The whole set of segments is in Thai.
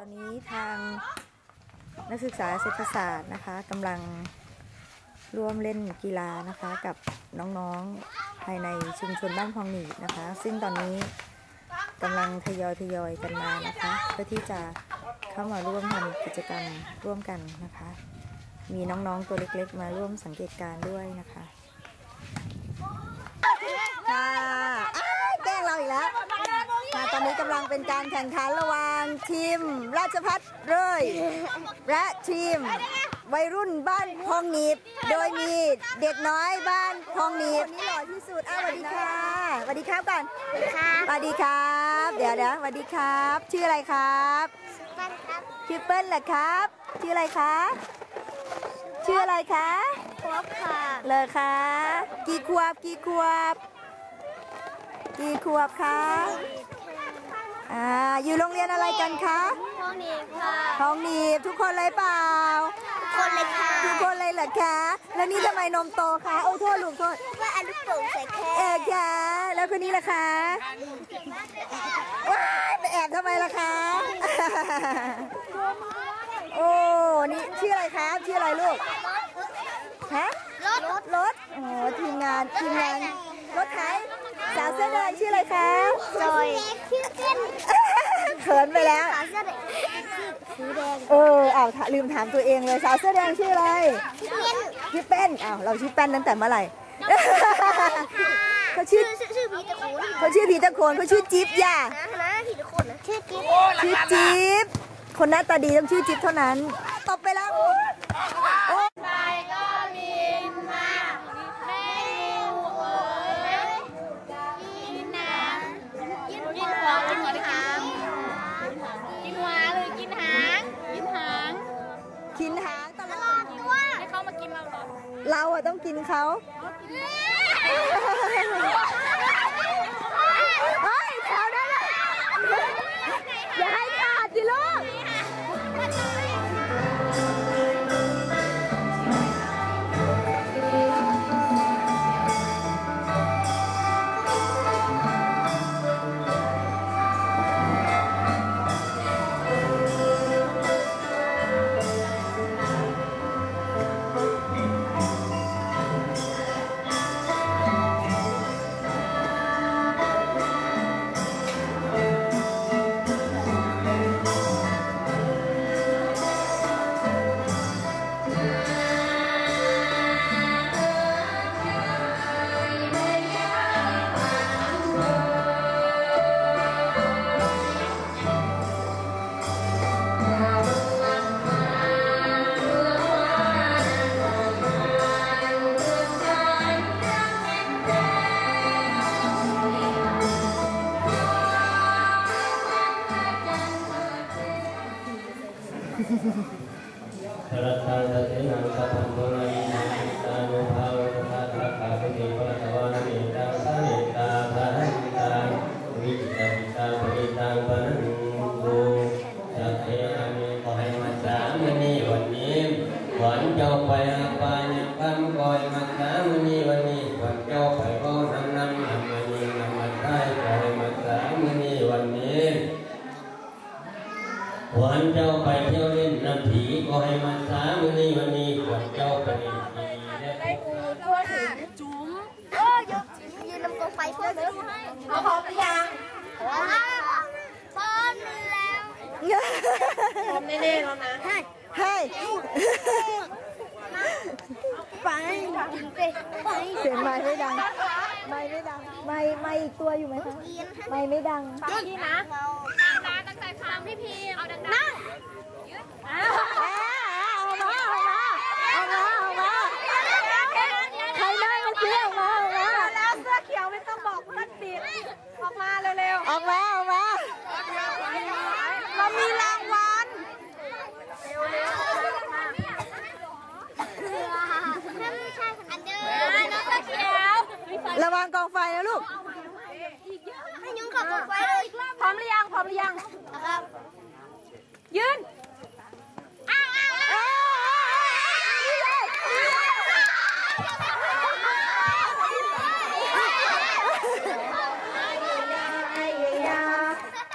อนนี้ทางนักศึกษาเศรษฐศาสตร์นะคะกำลังร่วมเล่นกีฬานะคะกับน้องๆภายในชุมชนบ้านพองหนีนะคะ ซึ่งตอนนี้กำลังทยอยทยอยกันมานะคะ เพื่อที่จะเข้ามาร่วมทำกิจกรรมร่วมกันนะคะ มีน้องๆตัวเล็กๆ มาร่วมสังเกตการ์ด้วยนะคะอ้ายแกล้งเราอีกแล้วค่ะต อนนี้กำลังเป็นการแข่งขันระหว่างทีม ราชพัฒเร่ยและทีม วัยรุ่นบ้านพองหนีบ โดยมีเด็กน้อยบ้านพองหนีบคนนี้หล่อที่สุดอ้าวสวัสดีค่ะสวัสดีครับก่อนสวัสดีครับ เดี๋ยวเดี๋ยวสวัสดีครับ ชื่ออะไรครับชื่อเปิ้ลเหรอครับ ชื่ออะไรคะชื่ออะไรคะครบค่ะเลยคะกี่ขวบกี่ขวบกี่ขวบคะ อ่าอยู่โรงเรียนอะไรกันคะห้องนี้ค่ะท้องหนีบทุกคนเลยเปล่า คนเลยค่ะ ทุกคนเลยเหรอคะ แล้วนี่ทำไมนมโตคะโอ้โทษลูกโทษว่าอันลูกโป่งใส่แค่เอกคะแล้วคนนี้ล่ะคะว้ายไปแอบทำไมล่ะคะ โอ้ นี่ชื่ออะไรครับชื่ออะไรลูกฮะรถรถรถโอ้ทีมงานทีมงานรถไถ สาวเสื้อแดงชื่ออะไรคะจอยชื่อเต้นเขินไปแล้วขาเสื้อแดงสีแดง เอออ้าวถลืมถามตัวเองเลย สาวเสื้อแดงชื่ออะไรเต้นชื่อเป้นอ้าวเราชื่อแป้นตั้งแต่เมื่อไหร่เขาชื่ชื่ออชื่อพีตะโขนเขาชื่อพีตะโคนเขาชื่อจิ๊บย่านะนะพีตะโขนนะชื่อกิ๊บชื่อจิ๊บคนหน้าตาดีต้องชื่อจิ๊บเท่านั้น ตบไปแล้ว เราอะต้องกินเขา พร วันนี้วันเจ้าไปเล่นผีและตัวถึงจุ๋มเออยืนยืนนำกองไฟเพื่อเลยเอาพร้อมหรือยังพร้อมแล้วพร้อมแน่ๆแล้วนะให้ให้ไปไปไปเสียงไม้ไม่ดัง ไม้ไม่ดัง ไม้ไม้อีกตัวอยู่ไหมคะไม้ไม่ดังพี่นะนะตั้งใจฟังพี่พีเอาดังๆนั่ง เอามาเอามาเอามาเอามาใครได้เมื่อกี้ออกมาออกมา แล้ว เขียวไม่ต้องบอกเพื่อนปิดออกมาเร็วออกมาออกมาเรามีรางวัลอันเดิมน้องเขียวระวังกองไฟนะลูกให้ยุ้งขับกองไฟเลยอีกรอบพร้อมหรือยังพร้อมหรือยังนะครับยืน อ้าวอ้าวอ้าว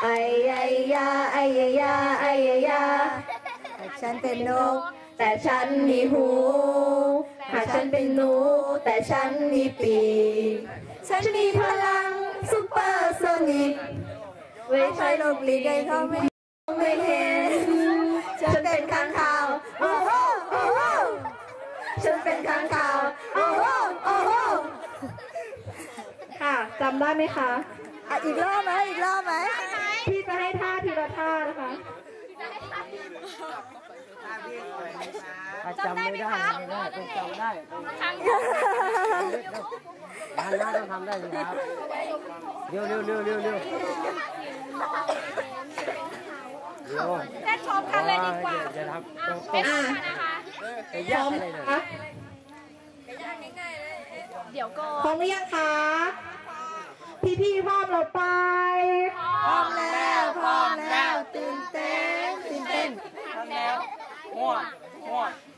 ไอ้ ยาไอ้ยาไอ้ยาไอ้ยฉันเป็นนก แต่ฉันมีหูหากฉันเป็นหนู แต่ฉันมีปีกฉันมีพลังซุปเปอร์โซนิกไม่ไม่ใช่ใช่นกหลีกให้เขาไม่ไม่เห็น ฉันเป็นข้างข่าว โอ้โหโอ้โหฉันเป็นข้างข่าว โอ้โหโอ้โหค่ะจำได้ไหมคะ อะ อีกรอบไหมอีกรอบไหม พี่จะให้ท่าทีละท่านะคะจำไม่ได้ไม่ได้ต้องจำได้งานหน้าต้องทำได้สิครับเร็วเร็วเร็วเร็วเร็วเร็วเต้นพร้อมกันเลยดีกว่าจะทำต้องเป็นนะคะไปยากอะไรเลยคะเดี๋ยวก่อนพร้อมหรือยังคะ พี่พี่ๆพร้อมเราไปพร้อมแล้วพร้อมแล้วตื่นเต้นตื่นเต้น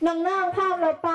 น้องๆพร้อมเราไป